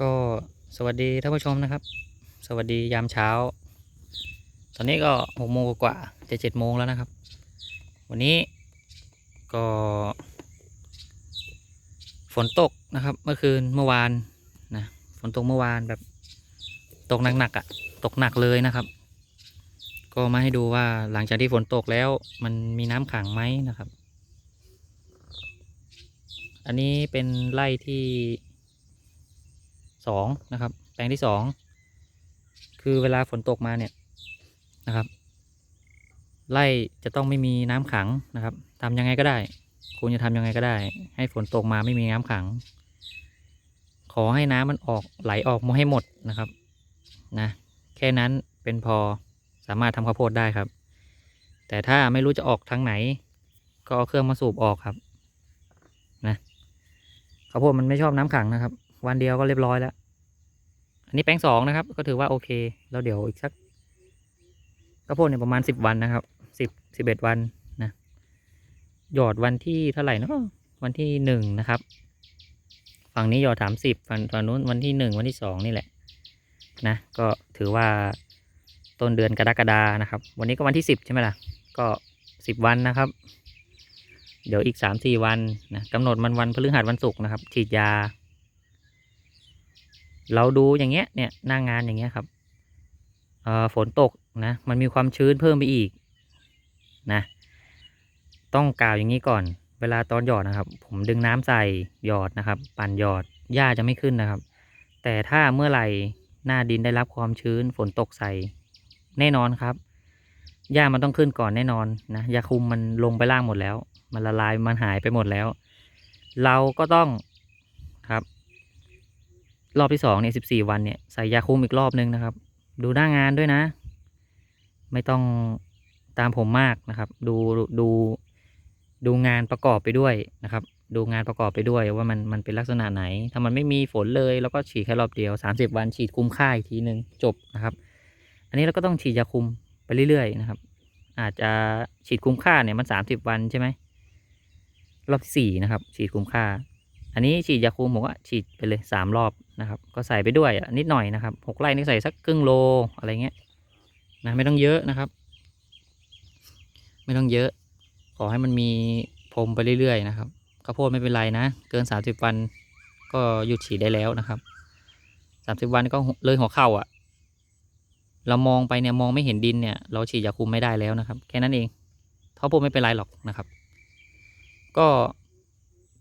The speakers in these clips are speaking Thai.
ก็สวัสดีท่านผู้ชมนะครับ สวัสดียามเช้า ตอนนี้ก็หกโมงกว่าจะเจ็ดโมงแล้วนะครับ วันนี้ก็ ฝนตกนะครับ เมื่อคืนเมื่อวานนะฝนตกเมื่อวานแบบตกหนักๆอะ่ะ ตกหนักเลยนะครับ ก็มาให้ดูว่าหลังจากที่ฝนตกแล้วมันมีน้ำขังไหมนะครับ อันนี้เป็นไร่ที่ สองนะครับ แปลงที่สองคือเวลาฝนตกมาเนี่ยนะครับไร่จะต้องไม่มีน้ำขังนะครับทำยังไงก็ได้ คุณจะทำยังไงก็ได้ ให้ฝนตกมาไม่มีน้ำขัง ขอให้น้ำมันออกไหลออกมาให้หมดนะครับนะแค่นั้นเป็นพอสามารถทำข้าวโพดได้ครับ แต่ถ้าไม่รู้จะออกทางไหน ก็เอาเครื่องมาสูบออกครับนะข้าวโพดมันไม่ชอบน้ำขังนะครับ วันเดียวก็เรียบร้อยแล้ว อันนี้แปลงสองนะครับ ก็ถือว่าโอเค แล้วเดี๋ยวอีกสักข้าวโพดเนี่ยประมาณสิบวันนะครับสิบสิบเอ็ดวันนะหยอดวันที่เท่าไหร่เนาะวันที่หนึ่งนะครับ ฝั่งนี้หยอดสามสิบฝั่งฝั่งนู้นวันที่หนึ่งวันที่สองนี่แหละนะก็ถือว่าต้นเดือนกรกฎานะครับ วันนี้ก็วันที่สิบใช่ไหมล่ะ ก็สิบวันนะครับ เดี๋ยวอีกสามสี่วันนะกำหนดมันวันพฤหัสวันศุกร์นะครับ ฉีดยา เราดูอย่างเงี้ยเนี่ยหน้างงานอย่างเงี้ยครับเอ่อฝนตกนะมันมีความชื้นเพิ่มไปอีกนะต้องกล่าวอย่างนี้ก่อน เวลาตอนหยอดนะครับ ผมดึงน้ำใส่หยอดนะครับ ปั่นหยอดหญ้าจะไม่ขึ้นนะครับ แต่ถ้าเมื่อไหร่หน้าดินได้รับความชื้นฝนตกใส่แน่นอนครับหญ้ามันต้องขึ้นก่อนแน่นอนนะยาคุมมันลงไปล่างหมดแล้ว มันละลายมันหายไปหมดแล้ว เราก็ต้องครับ รอบที่สองเนี่ยสิบสี่วันเนี่ยใส่ยาคุมอีกรอบนึงนะครับ ดูหน้างานด้วยนะ ไม่ต้องตามผมมากนะครับ ดูดูดูงานประกอบไปด้วยนะครับ ดูงานประกอบไปด้วยว่ามันมันเป็นลักษณะไหน ถ้ามันไม่มีฝนเลยเราก็ฉีดแค่รอบเดียว 30 วันฉีดคุมค่าอีกทีหนึ่งจบนะครับ อันนี้เราก็ต้องฉีดยาคุมไปเรื่อยๆนะครับ อาจจะฉีดคุมค่าเนี่ยมัน 30 วันใช่ไหมรอบที่สี่นะครับ ฉีดคุมค่า อันนี้ฉีดยาคุมผมก็ฉีดไปเลยสามรอบนะครับ ก็ใส่ไปด้วยนิดหน่อยนะครับหกไร่นี่ใส่สักครึ่งโลอะไรเงี้ยนะไม่ต้องเยอะนะครับ ไม่ต้องเยอะ ขอให้มันมีพรมไปเรื่อยๆนะครับข้าวโพดไม่เป็นไรนะ เกินสามสิบวันก็หยุดฉีดได้แล้วนะครับสามสิบวันก็เลยหัวเข่าอะ เรามองไปเนี่ยมองไม่เห็นดินเนี่ย เราฉีดยาคุมไม่ได้แล้วนะครับ แค่นั้นเองข้าวโพดไม่เป็นไรหรอกนะครับ ก็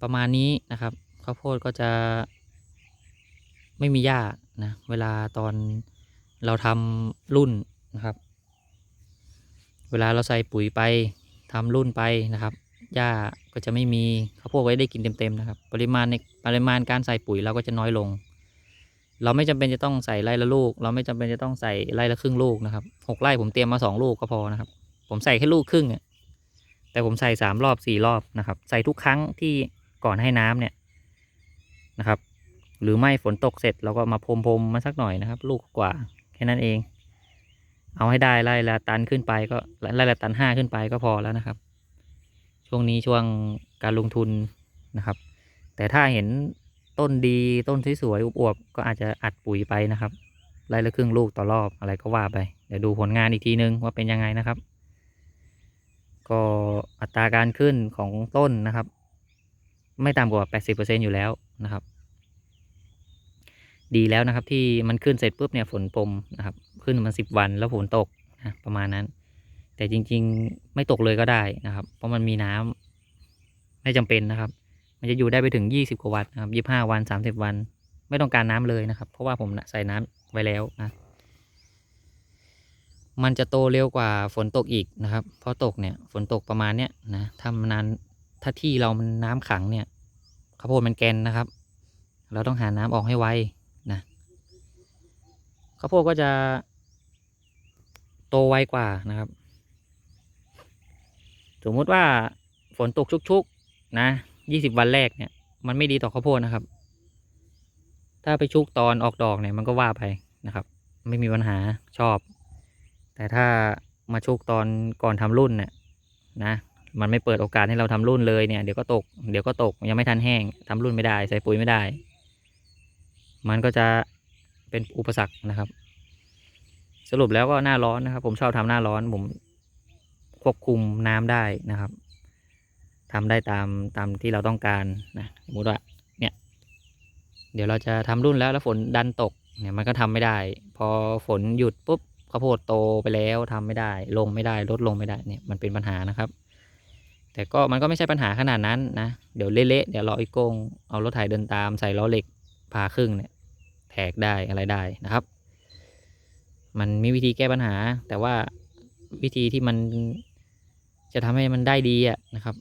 ประมาณนี้นะครับ ข้าวโพดก็จะไม่มีหญ้านะ เวลาตอนเราทำรุ่นนะครับ เวลาเราใส่ปุ๋ยไปทำรุ่นไปนะครับหญ้าก็จะไม่มีข้าวโพดไว้ได้กินเต็มๆนะครับ ปริมาณในปริมาณการใส่ปุ๋ยเราก็จะน้อยลง เราไม่จำเป็นจะต้องใส่ไร่ละลูก เราไม่จำเป็นจะต้องใส่ไร่ละครึ่งลูกนะครับหกไร่ผมเตรียมมาสองลูกก็พอนะครับ ผมใส่แค่ลูกครึ่งแต่ผมใส่สามรอบสี่รอบนะครับ ใส่ทุกครั้งที่ก่อนให้น้ำเนี่ย นะครับ หรือไม่ฝนตกเสร็จเราก็มาพรมพรมมาสักหน่อยนะครับ ลูกกว่าแค่นั้นเอง เอาให้ได้ไร่ละตันขึ้นไปก็ไร่ละตันห้าขึ้นไปก็พอแล้วนะครับ ช่วงนี้ช่วงการลงทุนนะครับ แต่ถ้าเห็นต้นดีต้นสวยๆอวบๆก็อาจจะอัดปุ๋ยไปนะครับไร่ละครึ่งลูกต่อรอบอะไรก็ว่าไป เดี๋ยวดูผลงานอีกทีนึงว่าเป็นยังไงนะครับ ก็อัตราการขึ้นของต้นนะครับ ไม่ต่ำกว่า 80%อยู่แล้วนะครับ ดีแล้วนะครับที่มันขึ้นเสร็จปุ๊บเนี่ยฝนปรมนะครับ ขึ้นมันสิบวันแล้วฝนตกนะประมาณนั้น แต่จริง ๆ ไม่ตกเลยก็ได้นะครับ เพราะมันมีน้ำไม่จำเป็นนะครับ มันจะอยู่ได้ไปถึงยี่สิบกว่าวันนะครับยี่ห้าวันสามสิบวัน ไม่ต้องการน้ำเลยนะครับ เพราะว่าผมใส่น้ำไว้แล้วนะมันจะโตเร็วกว่าฝนตกอีกนะครับ เพราะตกเนี่ยฝนตกประมาณเนี้ยนะถ้ามันนาน ถ้าที่เรามันน้ำขังเนี่ยข้าวโพดมันแกนนะครับ เราต้องหาน้ำออกให้ไวนะข้าวโพดก็จะโตไวกว่านะครับ สมมุติว่าฝนตกชุกๆนะยี่สิบวันแรกเนี่ย มันไม่ดีต่อข้าวโพดนะครับ ถ้าไปชุกตอนออกดอกเนี่ยมันก็ว่าไปนะครับ ไม่มีปัญหาชอบ แต่ถ้ามาชุกตอนก่อนทำรุ่นเนี่ยนะ มันไม่เปิดโอกาสให้เราทำรุ่นเลยเนี่ยเดี๋ยวก็ตกเดี๋ยวก็ตกยังไม่ทันแห้งทำรุ่นไม่ได้ ใส่ปุ๋ยไม่ได้ มันก็จะเป็นอุปสรรคนะครับ สรุปแล้วก็หน้าร้อนนะครับ ผมชอบทำหน้าร้อนผมควบคุมน้ำได้นะครับทำได้ตามตามที่เราต้องการนะสมมติว่าเนี่ย เดี๋ยวเราจะทำรุ่นแล้วแล้วฝนดันตกเนี่ยมันก็ทำไม่ได้ พอฝนหยุดปุ๊บข้าวโพดโตไปแล้วทำไม่ได้ ลงไม่ได้ลดลงไม่ได้เนี่ยมันเป็นปัญหานะครับ แต่ก็มันก็ไม่ใช่ปัญหาขนาดนั้นนะ เดี๋ยวเละๆเดี๋ยวรออ้โกงเอารถไถเดินตามใส่ล้อเหล็กพาครึ่งเนี่ยแทกได้อะไรได้นะครับ มันมีวิธีแก้ปัญหา แต่ว่าวิธีที่มันจะทำให้มันได้ดีอะนะครับ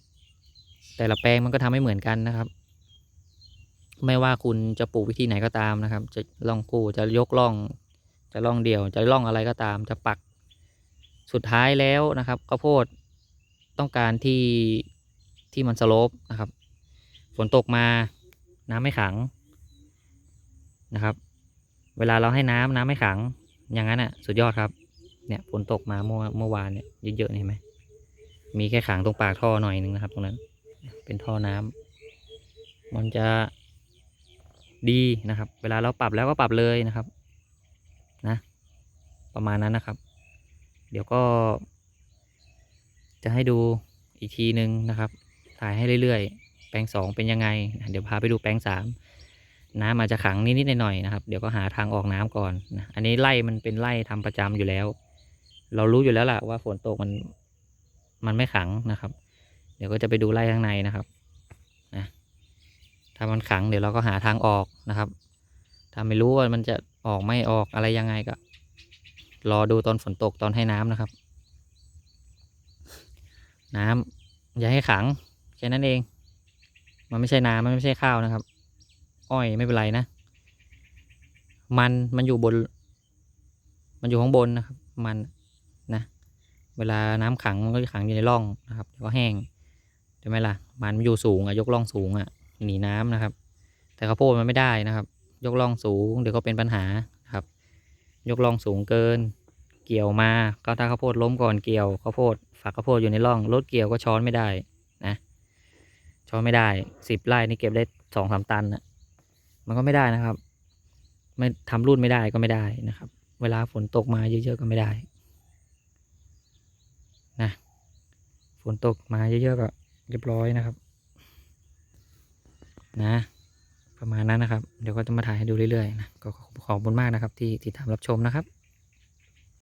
แต่ละแปลงมันก็ทำไม่เหมือนกันนะครับ ไม่ว่าคุณจะปลูกวิธีไหนก็ตามนะครับ จะล่องกู้จะยกล่อง จะล่องเดี่ยว จะล่องอะไรก็ตาม จะปักสุดท้ายแล้วนะครับข้าวโพด ต้องการที่ที่มันสโลปนะครับ ฝนตกมาน้ำไม่ขังนะครับ เวลาเราให้น้ำน้ำไม่ขัง อย่างนั้นอะ สุดยอดครับ เนี่ยฝนตกมาเมื่อเมื่อวานเนี่ยเยอะๆเห็นไหมมีแค่ขังตรงปากท่อหน่อยนึงนะครับ ตรงนั้น เป็นท่อน้ำมันจะดีนะครับ เวลาเราปรับแล้วก็ปรับเลยนะครับ นะ ประมาณนั้นนะครับ เดี๋ยวก็ จะให้ดูอีกทีหนึ่งนะครับ ถ่ายให้เรื่อยๆ แปลงสองเป็นยังไง เดี๋ยวพาไปดูแปลงสามน้ำอาจจะขังนิดๆหน่อยๆนะครับ เดี๋ยวก็หาทางออกน้ำก่อนนะอันนี้ไล่มันเป็นไล่ทำประจำอยู่แล้ว เรารู้อยู่แล้วล่ะว่าฝนตกมันมันไม่ขังนะครับ เดี๋ยวก็จะไปดูไล่ข้างในนะครับนะถ้ามันขังเดี๋ยวเราก็หาทางออกนะครับ ถ้าไม่รู้ว่ามันจะออกไม่ออกอะไรยังไงก็ รอดูตอนฝนตกตอนให้น้ำนะครับ น้ำอย่าให้ขังแค่นั้นเอง มันไม่ใช่น้ำมันไม่ใช่ข้าวนะครับ อ้อยไม่เป็นไรนะ มันมันอยู่บน มันอยู่ข้างบนนะครับ มันนะ เวลาน้ำขังมันก็จะขังอยู่ในร่องนะครับแล้วก็แห้งใช่ไหมล่ะมันอยู่สูงอะยกร่องสูงอะหนีน้ำนะครับ แต่ข้าวโพดมันไม่ได้นะครับ ยกร่องสูงเดี๋ยวก็เป็นปัญหาครับ ยกร่องสูงเกิน เกี่ยวมาก็ถ้าข้าวโพดล้มก่อนเกี่ยวข้าวโพดฝักข้าวโพดอยู่ในร่องรถเกี่ยวก็ช้อนไม่ได้นะช้อนไม่ได้สิบไร่นี่เก็บได้สองสามตันนะมันก็ไม่ได้นะครับ ไม่ทำรุ่นไม่ได้ก็ไม่ได้นะครับ เวลาฝนตกมาเยอะๆก็ไม่ได้นะฝนตกมาเยอะๆก็เรียบร้อยนะครับ นะ ประมาณนั้นนะครับ เดี๋ยวก็จะมาถ่ายให้ดูเรื่อยๆนะก็ขอบคุณมากนะครับที่ติดตามรับชมนะครับ